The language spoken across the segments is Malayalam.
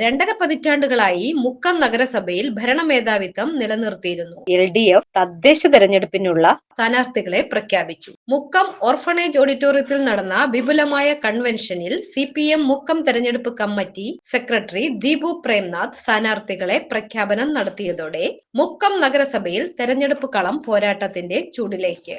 രണ്ടര പതിറ്റാണ്ടുകളായി മുക്കം നഗരസഭയിൽ ഭരണമേധാവിത്വം നിലനിർത്തിയിരുന്നു. എൽ ഡി എഫ് തദ്ദേശ തെരഞ്ഞെടുപ്പിനുള്ള സ്ഥാനാർത്ഥികളെ പ്രഖ്യാപിച്ചു. മുക്കം ഓർഫണേജ് ഓഡിറ്റോറിയത്തിൽ നടന്ന വിപുലമായ കൺവെൻഷനിൽ സി പി എം മുക്കം തെരഞ്ഞെടുപ്പ് കമ്മിറ്റി സെക്രട്ടറി ദീപു പ്രേംനാഥ് സ്ഥാനാർത്ഥികളെ പ്രഖ്യാപനം നടത്തിയതോടെ മുക്കം നഗരസഭയിൽ തെരഞ്ഞെടുപ്പ് കളം പോരാട്ടത്തിന്റെ ചൂടിലേക്ക്.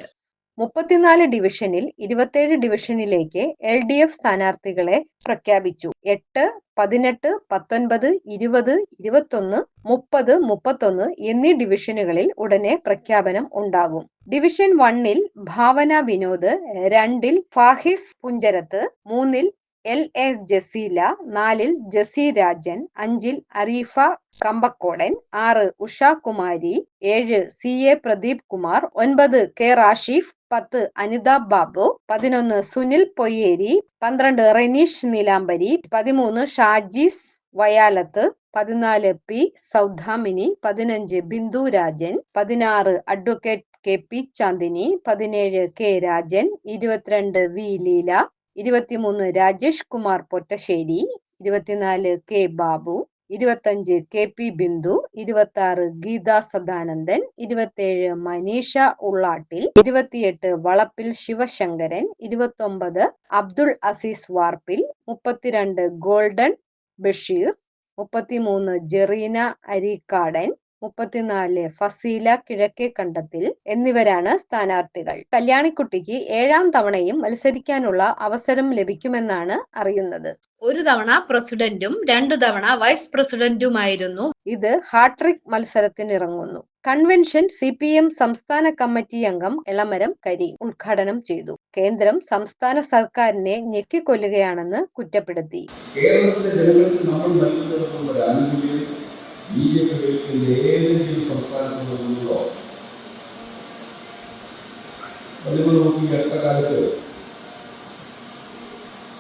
മുപ്പത്തിനാല് ഡിവിഷനിൽ ഇരുപത്തേഴ് ഡിവിഷനിലേക്ക് എൽ ഡി എഫ് സ്ഥാനാർത്ഥികളെ പ്രഖ്യാപിച്ചു. എട്ട് പതിനെട്ട് പത്തൊൻപത് ഇരുപത് ഇരുപത്തൊന്ന് മുപ്പത് മുപ്പത്തൊന്ന് എന്നീ ഡിവിഷനുകളിൽ ഉടനെ പ്രഖ്യാപനം ഉണ്ടാകും. ഡിവിഷൻ വണ്ണിൽ ഭാവന വിനോദ് രണ്ടിൽ ഫാഹിസ് പുഞ്ചരത്ത് മൂന്നിൽ എൽ എ ജസീല നാലിൽ ജസി രാജൻ അഞ്ചിൽ അരീഫ കമ്പക്കോടൻ ആറ് ഉഷ കുമാരി ഏഴ് സി എ പ്രദീപ് കുമാർ ഒൻപത് കെ റാഷിഫ് പത്ത് അനിത ബാബു പതിനൊന്ന് സുനിൽ പൊയ്യേരി പന്ത്രണ്ട് റെനീഷ് നീലാംബരി പതിമൂന്ന് ഷാജിസ് വയാലത്ത് പതിനാല് പി സൗദാമിനി പതിനഞ്ച് ബിന്ദു രാജൻ പതിനാറ് അഡ്വക്കേറ്റ് കെ പി ചാന്ദിനി പതിനേഴ് കെ രാജൻ ഇരുപത്തിരണ്ട് വി ലീല ഇരുപത്തിമൂന്ന് രാജേഷ് കുമാർ പൊറ്റശ്ശേരി ഇരുപത്തിനാല് കെ ബാബു ഇരുപത്തഞ്ച് കെ പി ബിന്ദു ഇരുപത്തി ആറ് ഗീത സദാനന്ദൻ ഇരുപത്തേഴ് മനീഷ ഉള്ളാട്ടിൽ ഇരുപത്തിയെട്ട് വളപ്പിൽ ശിവശങ്കരൻ ഇരുപത്തൊമ്പത് അബ്ദുൾ അസീസ് വാർപ്പിൽ മുപ്പത്തിരണ്ട് ഗോൾഡൻ ബഷീർ മുപ്പത്തിമൂന്ന് ജെറീന അരീക്കാടൻ മുപ്പത്തിനാല് ഫസീല കിഴക്കേ കണ്ടത്തിൽ എന്നിവരാണ് സ്ഥാനാർത്ഥികൾ. കല്യാണിക്കുട്ടിക്ക് ഏഴാം തവണയും മത്സരിക്കാനുള്ള അവസരം ലഭിക്കുമെന്നാണ് അറിയുന്നത്. ഒരു തവണ പ്രസിഡന്റും രണ്ടു തവണ വൈസ് പ്രസിഡന്റുമായിരുന്നു. ഇത് ഹാട്രിക് മത്സരത്തിനിറങ്ങുന്നു. കൺവെൻഷൻ സി പി എം സംസ്ഥാന കമ്മിറ്റി അംഗം എളമരം കരീം ഉദ്ഘാടനം ചെയ്തു. കേന്ദ്രം സംസ്ഥാന സർക്കാരിനെ ഞെക്കിക്കൊല്ലുകയാണെന്ന് കുറ്റപ്പെടുത്തി. കേരളത്തിലെ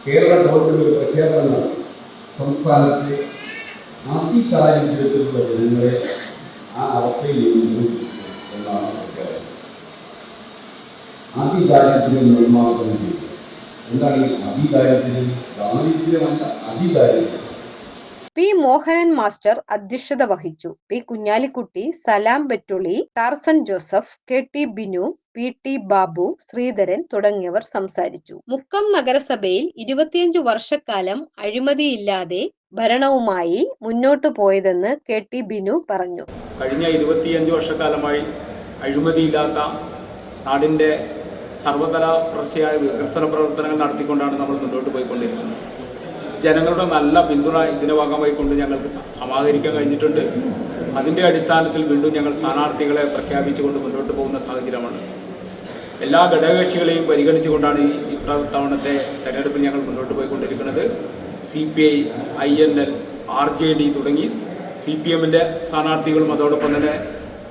ജനങ്ങൾക്ക് നമ്മൾ നൽകുന്നിടത്തുള്ള ഒരു ആനുകൂല്യം ബി ജെ പി ഭരിക്കുന്ന ഏതെങ്കിലും സംസ്ഥാനത്ത് നിന്നുണ്ടോ നിങ്ങൾ നോക്കി ഈ അടുത്ത കാലത്ത് കേരള ഗവൺമെന്റ് ഒരു പ്രഖ്യാപനം നടത്തി സംസ്ഥാനത്തെ അതിദാരിദ്ര്യത്തിലുള്ള ജനങ്ങളെ ആ അവസ്ഥയിൽ നിന്ന് മോചിപ്പിച്ചു എന്നാണ് പ്രഖ്യാപനം അതിദാരിദ്ര്യം നിർമ്മാർജ്ജനം ചെയ്തു എന്താണ് ഈ അതിദാരിദ്ര്യം ദാരിദ്ര്യമല്ല അതിദാരിദ്ര്യം പി മോഹനൻ മാസ്റ്റർ അധ്യക്ഷത വഹിച്ചു. P Kunhalikutty Salam ബെറ്റുളി Carson Joseph K T Binu P T Babu Sreedharan തുടങ്ങിയവർ സംസാരിച്ചു. മുക്കം നഗരസഭയിൽ ഇരുപത്തിയഞ്ചു വർഷക്കാലം അഴിമതിയില്ലാതെ ഭരണവുമായി മുന്നോട്ടു പോയതെന്ന് കെ ടി ബിനു പറഞ്ഞു. കഴിഞ്ഞ ഇരുപത്തിയഞ്ച് വർഷക്കാലമായി അഴിമതിയില്ലാത്ത നാടിന്റെ സർവതല വികസന പ്രവർത്തനങ്ങൾ നടത്തിക്കൊണ്ടാണ് നമ്മൾ മുന്നോട്ട് പോയിക്കൊണ്ടിരിക്കുന്നത്. ജനങ്ങളുടെ നല്ല പിന്തുണ ഇതിന്റെ ഭാഗമായി കൊണ്ട് ഞങ്ങൾക്ക് സമാഹരിക്കാൻ കഴിഞ്ഞിട്ടുണ്ട്. അതിന്റെ അടിസ്ഥാനത്തിൽ വീണ്ടും ഞങ്ങൾ സ്ഥാനാർത്ഥികളെ പ്രഖ്യാപിച്ചുകൊണ്ട് മുന്നോട്ട് പോകുന്ന സാഹചര്യമാണ്. എല്ലാ ഘടകകക്ഷികളെയും പരിഗണിച്ചുകൊണ്ടാണ് ഈ ഇത്തവണത്തെ തെരഞ്ഞെടുപ്പിൽ ഞങ്ങൾ മുന്നോട്ട് പോയിക്കൊണ്ടിരിക്കുന്നത്. C P I I N L R J D തുടങ്ങി സി പി എമ്മിന്റെ സ്ഥാനാർത്ഥികളും അതോടൊപ്പം തന്നെ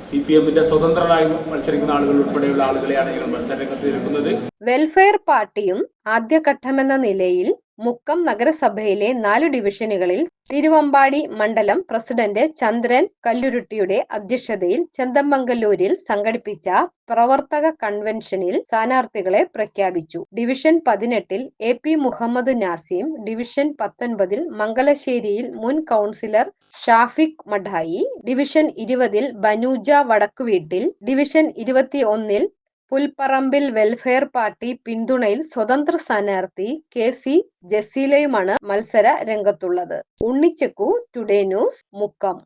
സി പി എമ്മിന്റെ സ്വതന്ത്രരായി മത്സരിക്കുന്ന ആളുകൾ ഉൾപ്പെടെയുള്ള ആളുകളെയാണ് ഞങ്ങൾ മത്സരരംഗത്ത് എടുക്കുന്നത് വെൽഫെയർ പാർട്ടിയും ആദ്യഘട്ടമെന്ന നിലയിൽ മുക്കം നഗരസഭയിലെ നാലു ഡിവിഷനുകളിൽ തിരുവമ്പാടി മണ്ഡലം പ്രസിഡന്റ് ചന്ദ്രൻ കല്ലുരുട്ടിയുടെ അധ്യക്ഷതയിൽ ചെന്തമംഗല്ലൂരിൽ സംഘടിപ്പിച്ച പ്രവർത്തക കൺവെൻഷനിൽ സ്ഥാനാർത്ഥികളെ പ്രഖ്യാപിച്ചു. ഡിവിഷൻ പതിനെട്ടിൽ A P Muhammad Nasim division പത്തൊൻപതിൽ മംഗലശ്ശേരിയിൽ മുൻ കൗൺസിലർ ഷാഫിഖ് മഠായി ഡിവിഷൻ ഇരുപതിൽ ബനൂജ വടക്കുവീട്ടിൽ ഡിവിഷൻ ഇരുപത്തി ഒന്നിൽ പുൽപ്പറമ്പിൽ വെൽഫെയർ പാർട്ടി പിന്തുണയിൽ സ്വതന്ത്ര സ്ഥാനാർത്ഥി കെ സി ജസീലയുമാണ് മത്സര രംഗത്തുള്ളത്. ഉണ്ണിച്ചക്കു ടുഡേ ന്യൂസ് മുക്കം.